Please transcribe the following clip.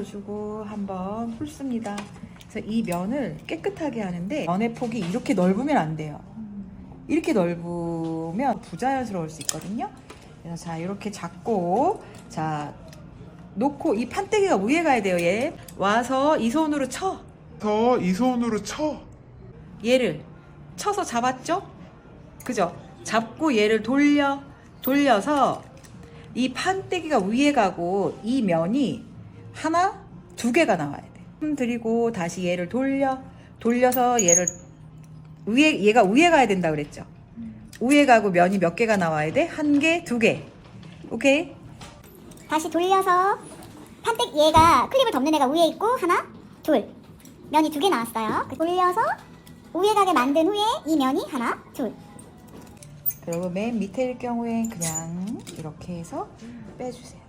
뿌리를 주고 한번 풀습니다. 그래서 이 면을 깨끗하게 하는데 면의 폭이 이렇게 넓으면 안 돼요. 이렇게 넓으면 부자연스러울 수 있거든요. 그래서 자 이렇게 잡고 자 놓고 이 판때기가 위에 가야 돼요. 얘 와서 이 손으로 쳐 더 이 손으로 쳐. 얘를 쳐서 잡았죠? 그죠? 잡고 얘를 돌려 돌려서 이 판때기가 위에 가고 이 면이 하나 두 개가 나와야 돼. 힘 들이고 다시 얘를 돌려 돌려서 얘를 위에 얘가 위에 가야 된다 그랬죠? 위에 가고 면이 몇 개가 나와야 돼? 한 개, 두 개. 오케이? 다시 돌려서 판때 얘가 클립을 덮는 애가 위에 있고 하나 둘 면이 두 개 나왔어요 그 돌려서 위에 가게 만든 후에 이 면이 하나 둘 그리고 맨 밑에일 경우엔 그냥 이렇게 해서 빼주세요.